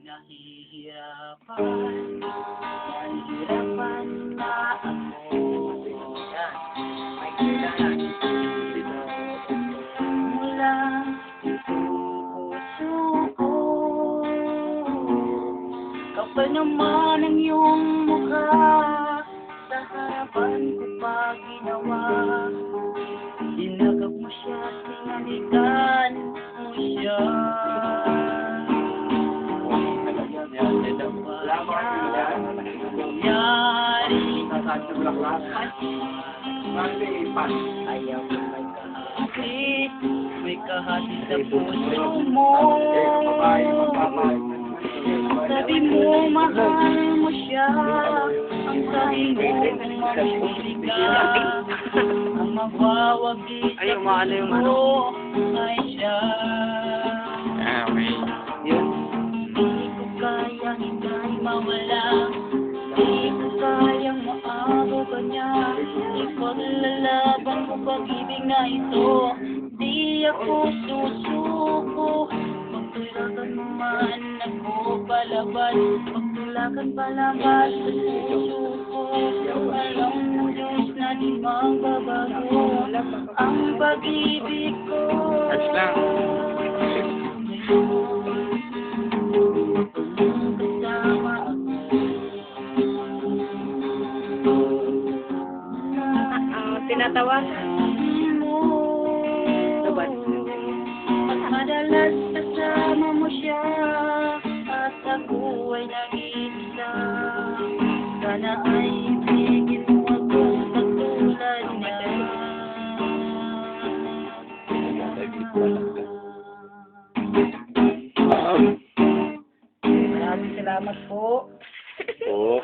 Nahihirapan, nahihirapan na ako. Yan. May kailangan. Mula puso ko. Kapal ang iyong mukha Sa harapan ko pa ginawa Dinagap mo siya, tinalikan mo siya Ayaw ko may kahapit May kahapit sa puso mo Sabi mo, mahal mo siya Ang sabi mo, mamimili ka Ang mawawagi sa puso ay siya. Hindi ko ika'y mawala niya. Ipaglalaban ko pag-ibig na ito. Di ako susuko. Pagtulakan man ako palaban Pagtulakan palabas sa puso ko Alam mo Diyos na di magbabago Ang pag-ibig ko. Touch. Tinatawa. Tubad. Madalas kasama mo siya At ako ay nag-iisa Sana ay ibigin mo ako katulad niya Maraming salamat po. Oo.